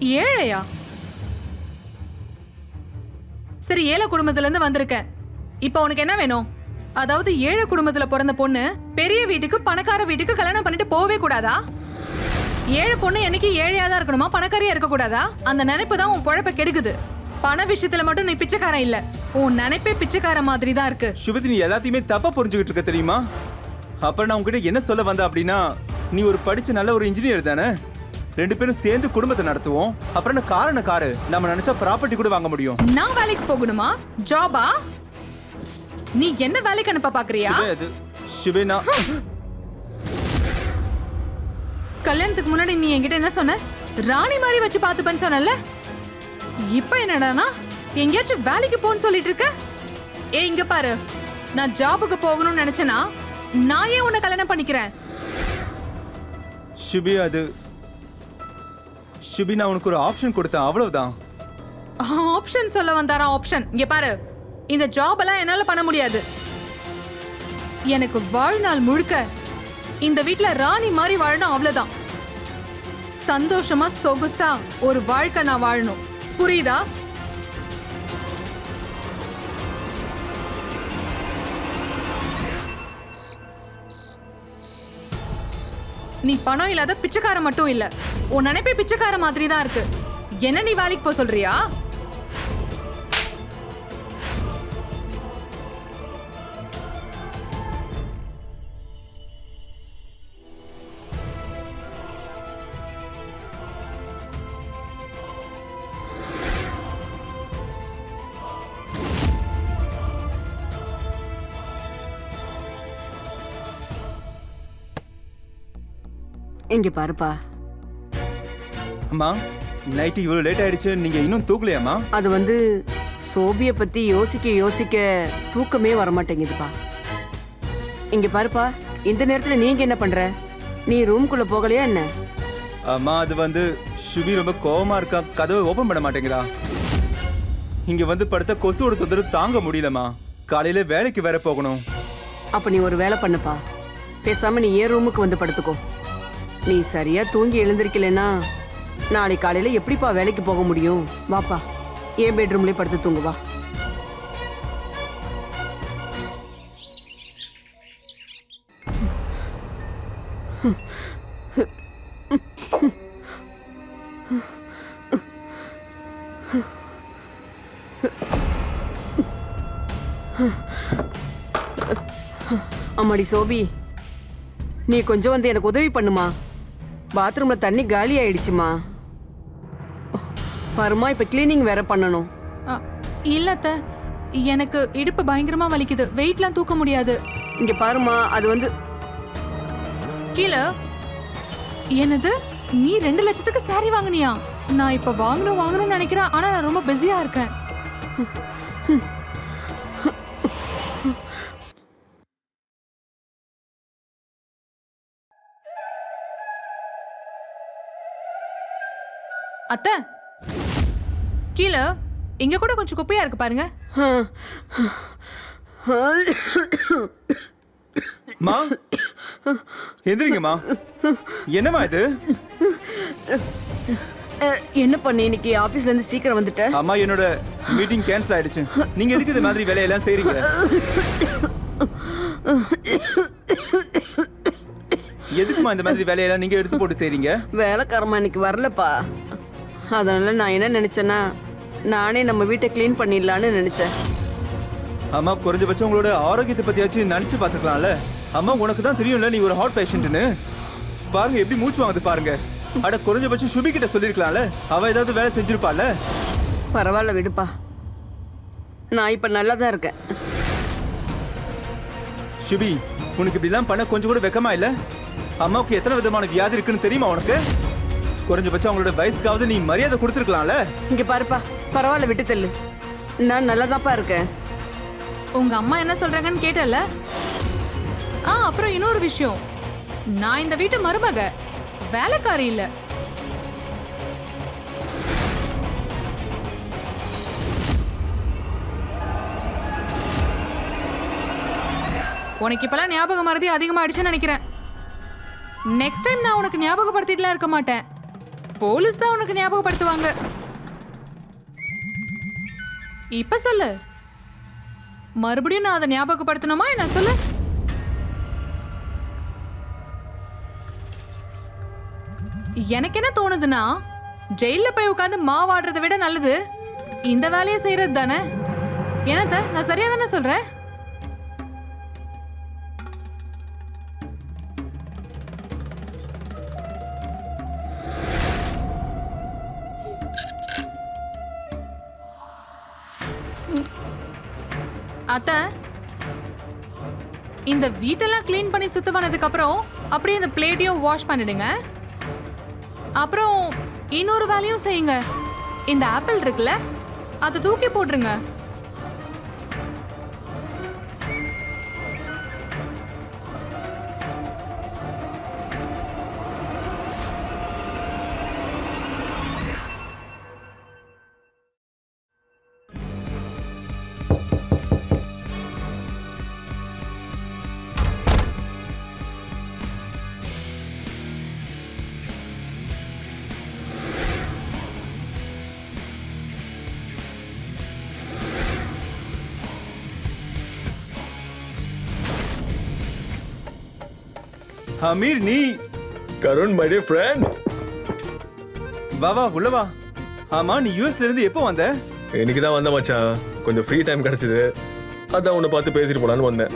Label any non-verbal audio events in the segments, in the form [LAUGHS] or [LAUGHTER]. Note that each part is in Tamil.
ஏழையா? சரி ஏழை குடும்பத்துல இருந்து வந்திருக்கேன். இப்போ உனக்கு என்ன வேணும்? அதாவது ஏழை குடும்பத்துல பிறந்த பொண்ணு பெரிய வீட்டுக்கு பணக்கார வீட்டுக்கு கல்யாணம் பண்ணிட்டு போகவே கூடாதா? ஏழை பொண்ணு என்னைக்கு ஏழையா தான் இருக்கணுமா? பணக்காரியா இருக்க கூடாதா அந்த நினைப்பு தான் உன் பொழப்ப கெடுக்குது. பண விஷயத்துல மட்டும் நீ பிச்சைக்காரன் இல்ல. உன் நினைப்பே பிச்சைக்கார மாதிரி தான் இருக்கு. சுபதி நீ எல்லாத்தையுமே தப்பா புரிஞ்சுக்கிட்டு இருக்க தெரியுமா? அப்புறம் நான் உங்ககிட்ட என்ன சொல்ல வந்தேன் அப்படின்னா நீ ஒரு படிச்ச நல்ல ஒரு இன்ஜினியர் தானே? ரெண்டு பேரும் சேர்ந்து குடும்பத்தை நடத்துவோம். அப்புறம் என்ன காரண காரு நம்ம நினைச்சா ப்ராப்பர்ட்டி கூட வாங்க முடியும். நான் வேலைக்கு போகணுமா? ஜாபா நீ என்ன வேலைக்கு அனுப்ப பாக்குறியா? சுபே நான் கல்யாணத்துக்கு முன்னாடி நீ என்கிட்ட என்ன சொன்ன? ராணி மாதிரி வச்சு பார்த்துப்பேன்னு சொன்னல இப்ப என்னடானா? எங்கேயாச்சும் வேலைக்கு போன்னு சொல்லிட்டு இருக்க? ஏ இங்க பாரு. நான் ஜாபுக்கு போகணும்னு நினைச்சேனா நான் ஏன் உன்னை கல்யாணம் பண்ணிக்கிறேன்? சுபி அது சுபி நான் உனக்கு ஒரு ஆப்ஷன் கொடுத்தேன். அவ்வளவுதான். ஆப்ஷன் சொல்ல வந்தாரா? ஆப்ஷன் இங்க பாரு. இந்த ஜாப் எல்லாம் என்னால பண்ண முடியாது. எனக்கு வாழ்நாள் முழுக்க இந்த வீட்ல ராணி மாதிரி வாழணும் அவ்வளவுதான். சந்தோஷமா சொகுசா ஒரு வாழ்க்கை நான் வாழணும். புரியுதா? நீ பணம் இல்லாத பிச்சைக்கார மட்டும் இல்ல. உன் நினைப்பே பிச்சைக்கார மாதிரி தான் இருக்கு. என்ன நீ வேலைக்கு போக சொல்றியா? இங்க பாருப்பா. அம்மா நைட்டு இவ்வளவு லேட் ஆயிடுச்சு நீங்க இன்னும் தூக்கலையாம்மா அது வந்து சோபிய பத்தி யோசிக்க யோசிக்க தூக்கமே வரமாட்டேங்குதுப்பா. இங்க பாருப்பா இந்த நேரத்துல நீங்க என்ன பண்ற? நீ ரூம்குள்ள போகலையா என்ன? அம்மா அது வந்து சுபி ரொம்ப கோவமா இருக்கா? கதவை ஓபன் பண்ண மாட்டேங்கிறா. இங்க வந்து படுத்த கொசுவோட தொந்தரவு தாங்க முடியலம்மா. காலையில வேலைக்கு வேற போகணும். அப்ப நீ ஒரு வேலை பண்ணுப்பா. பேசாம நீ ஏன் ரூமுக்கு வந்து படுத்துக்கோ. நீ சரியா தூங்கி எழுந்திருக்கலனா நாளை காலையில எப்படிப்பா வேலைக்கு போக முடியும்? வாப்பா ஏன் பெட்ரூம்லயே படுத்து தூங்குவா அம்மாடி சோபி நீ கொஞ்சம் வந்து எனக்கு உதவி பண்ணுமா? பாத்ரூம்ல தண்ணி காலி ஆயிடுச்சுமா. பாருமா இப்ப கிளீனிங் வேற பண்ணணும். அ, இல்ல அத்தை. எனக்கு இடுப்பு பயங்கரமா வலிக்குது. வெயிட்லாம் தூக்க முடியாது. இங்க பாருமா அது வந்து கீழே. என்னது? நீ ரெண்டு லட்சத்துக்கு saree வாங்குனியா? நான் இப்ப வாங்கணும் வாங்கணும்னு நினைக்கிறேன். ஆனா நான் ரொம்ப பிஸியா இருக்கேன். அத்தை. கீழே இங்க கூட கொஞ்சம் குப்பையா இருக்கு பாருங்க. மா எந்திரிங்கம்மா. என்னம்மா இது? என்ன பண்ணி இன்னைக்கு ஆபீஸ்ல இருந்து சீக்கிரம் வந்துட்ட? அம்மா என்னோட மீட்டிங் கேன்சல் ஆயிடுச்சு. நீங்க எதுக்கு இந்த மாதிரி வேலையெல்லாம் செய்றீங்க? எதுக்குமா இந்த மாதிரி வேலையெல்லாம் நீங்க எடுத்து போட்டு செய்றீங்க? வேலைக்காரமா இன்னைக்கு வரலப்பா. அதனால நான் என்ன நினைச்சேன்னா நானே நம்ம வீட்டை க்ளீன் பண்ணிடலான்னு நினைச்சேன். அம்மா குறைஞ்சபட்சம் உங்களோட ஆரோக்கியத்தை பத்தியாச்சும் நினைச்சு பார்த்துக்கலாம்ல? அம்மா உனக்கு தான் தெரியும்ல நீ ஒரு ஹார்ட் பேஷண்ட்னு பாருங்க எப்படி மூச்சு வாங்குது பாருங்க. அட குறைஞ்சபட்சம் சுபி கிட்ட சொல்லிருக்கலாம்ல அவ ஏதாவது வேலை செஞ்சிருப்பாள்ல? பரவாயில்ல விடுப்பா. நான் இப்ப நல்லா தான் இருக்கேன். சுபி உனக்கு இப்படிலாம் பண்ண கொஞ்சம் கூட வெக்கமா இல்ல? அம்மாவுக்கு எத்தனை விதமான வியாதி இருக்குன்னு தெரியுமா உனக்கு? குறைஞ்சபட்சம் அவங்களோட வயசுக்காவது நீ மரியாதை கொடுத்துருக்கலாம்ல? இங்க பாருப்பா பரவாயில்ல விட்டு தள்ளு. நான் நல்லாதான்ப்பா இருக்கேன். உங்க அம்மா என்ன சொல்றாங்கன்னு கேட்டல? ஆ அப்புறம் இன்னொரு விஷயம். நான் இந்த வீட்டு மருமக. வேலைக்காரி இல்ல. உனக்கு இப்பெல்லாம் ஞாபகம் மறதி அதிகமாயிடுச்சுன்னு நினைக்கிறேன். நெக்ஸ்ட் டைம் நான் உனக்கு ஞாபகப்படுத்திட்டுலாம் இருக்க மாட்டேன். போலீஸ் தான் உனக்கு ஞாபகப்படுத்துவாங்க. இப்ப சொல்லு. மறுபடியும் நான் அதை ஞாபகப்படுத்தணுமா என்ன சொல்லு? எனக்கு என்ன தோணுதுன்னா ஜெயில போய் உட்காந்து மாவாடுறதை விட நல்லது. இந்த வேலையை செய்யறது தானே என்னத்த நான் சரியா தானே சொல்றேன்? அத்த இந்த வீட்டெல்லாம் க்ளீன் பண்ணி சுத்தமானதுக்கு அப்புறம் அப்படியே இந்த பிளேட்டையும் வாஷ் பண்ணிடுங்க. அப்புறம் இன்னொரு வேலையும் செய்யுங்க. இந்த ஆப்பிள் இருக்குல்ல அதை தூக்கி போட்டுருங்க. அமீர் நீ கருண் மை டியர் ஃப்ரெண்ட் வா வா உள்ள வா. ஆமா நீ யூஎஸ்ல இருந்து எப்போ வந்த? இன்னைக்கு தான் வந்த மச்சான். கொஞ்சம் ஃப்ரீ டைம் கிடைச்சது. அதான் உன்னை பார்த்து பேசிட்டு போலான்னு வந்தேன்.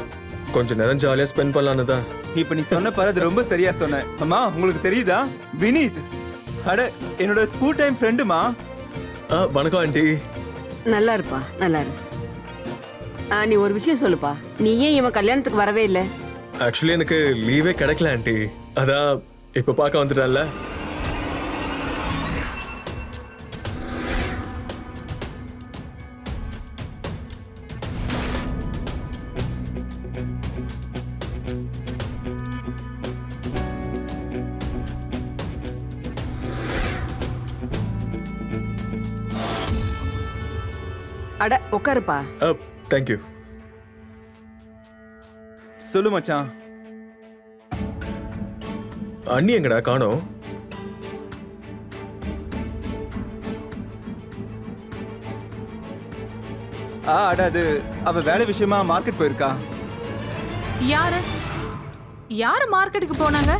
கொஞ்சம் நேரம் ஜாலியாக ஸ்பெண்ட் பண்ணலான்னு தான். இப்ப நீ சொன்ன பாரு அது ரொம்ப சரியா சொன்ன. அம்மா உங்களுக்கு தெரியுதா? வினீத். அட என்னோட ஸ்கூல் டைம் ஃப்ரெண்டுமா ஆ வணக்கம் ஆண்டி நல்லா இருப்பா நல்லா இரு. ஆ, நீ ஒரு விஷயம் சொல்லுப்பா. நீ ஏன் இவன் கல்யாணத்துக்கு வரவே இல்லை? ஆக்சுவலி எனக்கு லீவே கிடைக்கல ஆண்டி அதான் இப்போ பார்க்க வந்துட்டேன்ல. அட உட்காருப்பா தேங்க்யூ சொல்லு மச்சான். அண்ணி எங்கடா? காணோம் ஆ அட அது அவ வேலை விஷயமா மார்க்கெட் போயிருக்கா. யாரு? யாரு மார்க்கெட்டுக்கு போனாங்க?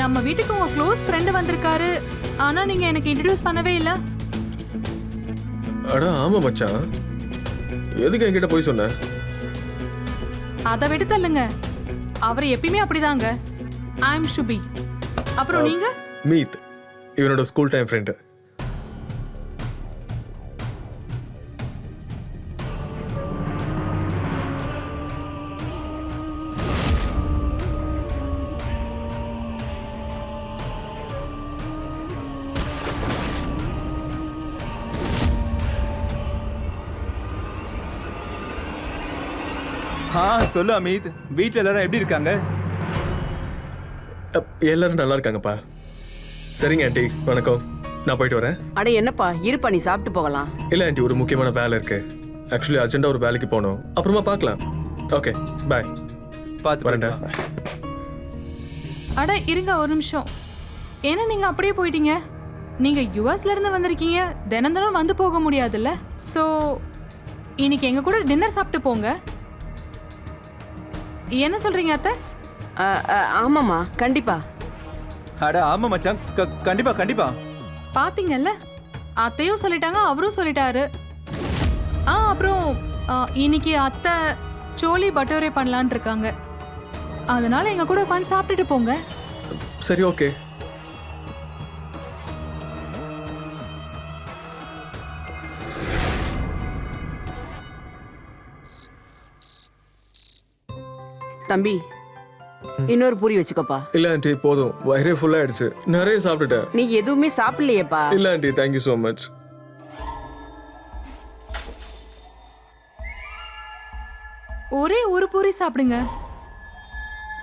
நம்ம வீட்டுக்கு உங்க க்ளோஸ் ஃப்ரெண்டு வந்திருக்காரு. ஆனா நீங்க எனக்கு இன்ட்ரடியூஸ் பண்ணவே இல்ல. அடா ஆமா மச்சான். எதுக்கு என்கிட்ட போய் சொன்ன? அதை விட்டு தள்ளுங்க. அவர் எப்பயுமே அப்படிதாங்க. ஐ எம் சுபி அப்புறம் நீங்க? மீத் இவனோட ஸ்கூல் டைம் ஃப்ரெண்டு ஆ சொல்லு அமித். வீட்ல எல்லாரும் எப்படி இருக்காங்க? அப், எல்லாரும் நல்லா இருக்காங்கப்பா. சரிங்க ஆண்டி வணக்கம். நான் போயிட்டு வரேன். அட என்னப்பா? இருப்பா நீ சாப்பிட்டு போகலாம். இல்லை ஆண்டி ஒரு முக்கியமான வேலை இருக்கு. ஆக்சுவலி அர்ஜென்ட்டாக ஒரு வேலைக்கு போகணும். அப்புறமா பார்க்கலாம். ஓகே பாய் பார்த்து வரேன்டா. வரேன்டா அட இருங்க ஒரு நிமிஷம். ஏன்னா நீங்க அப்படியே போயிட்டீங்க. நீங்க யுஎஸ்ல இருந்து வந்திருக்கீங்க. தினம் தினம் வந்து போக முடியாதுல்ல. ஸோ இன்னைக்கு எங்க கூட டின்னர் சாப்பிட்டு போங்க. என்ன சொல்றீங்க அத்தை? ஆமாம்மா கண்டிப்பா. அட ஆமா மச்சான். க- கண்டிப்பா கண்டிப்பா. பாத்தீங்கல்ல? அத்தையும் சொல்லிட்டாங்க அவரும் சொல்லிட்டாரு. ஆ அப்புறம் ஆ, இன்னைக்கு அத்தை சோலி பட்டோரே பண்ணலான் இருக்காங்க அதனால எங்க கூட உட்காந்து சாப்பிட்டுட்டு போங்க. சரி ஓகே. தம்பி இன்னொரு பூரி வச்சுக்கோப்பா. இல்லை ஆண்டி போதும். வயிறே ஃபுல்லாகிடுச்சு நிறைய சாப்பிட்டுட்டேன். நீ எதுவுமே சாப்பிடலையேப்பா. இல்லை ஆண்டி தேங்க்யூ ஸோ மச் ஒரே ஒரு பூரி சாப்பிடுங்க.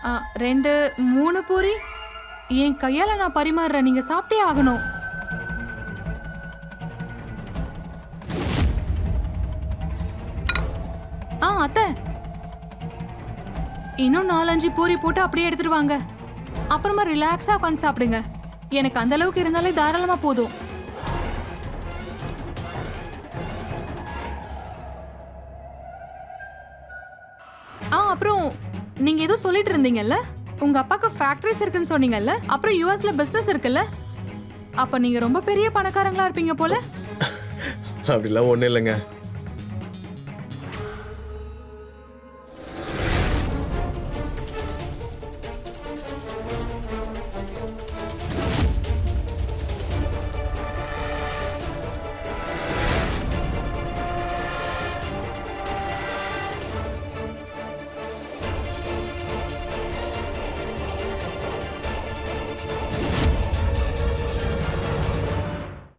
ஆ, ரெண்டு மூணு பூரி? என் கையால நான் பரிமாறுறேன். நீங்க சாப்பிட்டே ஆகணும். ஆ அத்தை. இன்னும் நாலஞ்சு பூரி போட்டு அப்படியே எடுத்துட்டு வாங்க. அப்புறமா ரிலாக்ஸா உட்காந்து சாப்பிடுங்க. எனக்கு அந்த அளவுக்கு இருந்தாலே தாராளமா போதும். ஆ அப்புறம் நீங்க ஏதோ சொல்லிட்டு இருந்தீங்கல்ல? உங்க அப்பாக்கு ஃபேக்டரிஸ் இருக்குன்னு சொன்னீங்கல்ல? அப்புறம் யுஎஸ்ல பிசினஸ் இருக்குல்ல? அப்ப நீங்க ரொம்ப பெரிய பணக்காரங்களா இருப்பீங்க போல. [LAUGHS] அப்படிலாம் ஒன்றும் இல்லைங்க.